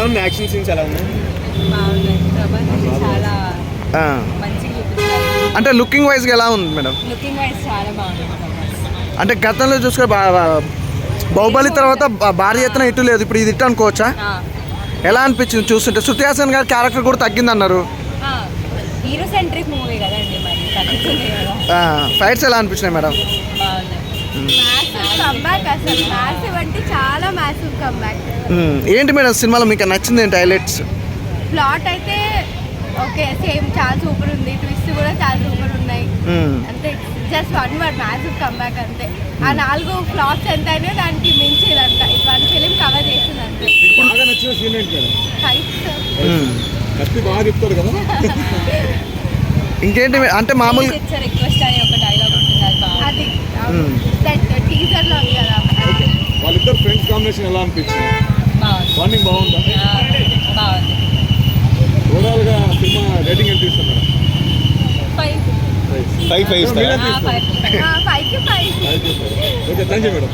ఉంది action scenes ఎలా ఉన్నాయి? చాలా. మంచిగా అంటే లుకింగ్ వైజ్గా ఎలా ఉంది మేడం? లుకింగ్ వైజ్ చాలా బాగుంది అంటే గతంలో చూసుకుని బాహుబలి తర్వాత భారీ ఎత్తున ఇటు లేదు. ఇప్పుడు ఇది ఇట్టు అనుకోవచ్చా? ఎలా అనిపించింది చూస్తుంటే? శృతి హాసన్ గారి క్యారెక్టర్ కూడా తగ్గిందన్నారు. ఆ, హీరో సెంట్రిక్ మూవీ కదండి మరి తగ్గుతుంది కదా. ఫైట్స్ ఎలా అనిపించినాయి మేడం? అసలు మ్యాసివ్ అంటే చాలా మ్యాసివ్ కంబ్యాక్ మ్మ్. ఏంటి మేడం సినిమాలో మీకు నచ్చింది ఏంటి హైలైట్స్? ప్లాట్ అయితే ఓకే సేమ్ చాలా సూపర్ ఉంది. ట్విస్ట్ కూడా చాలా సూపర్ ఉన్నాయి. అంతే. Just one word massive comeback అంతే. ఆ నాలుగు ఫ్లాప్స్ ఎంత అయినా దానికి మించి ఇదంతా ఇది వన్ ఫిలిం కవర్ చేసింది అంతే మీకు బాగా నచ్చిన సీన్ ఏంటి మేడం? ఫైట్స్ కత్తి బాగా చెప్తారు కదా. ఇంకేంటి మే- అంటే మామూలు ఇట్స్ రిక్వెస్ట్ అని ఒక డైలాగ్ ఉంటుంది అది మ్మ్. టీజర్లో ఉంది కదా ఓకే వాళ్ళిద్దరు ఫ్రెండ్స్ కాంబినేషన్ ఎలా అనిపించింది? బాండింగ్ బాగుందా? సినిమా రేటింగ్ ఎంత ఇస్తారు? Madam five five five okay thank you madam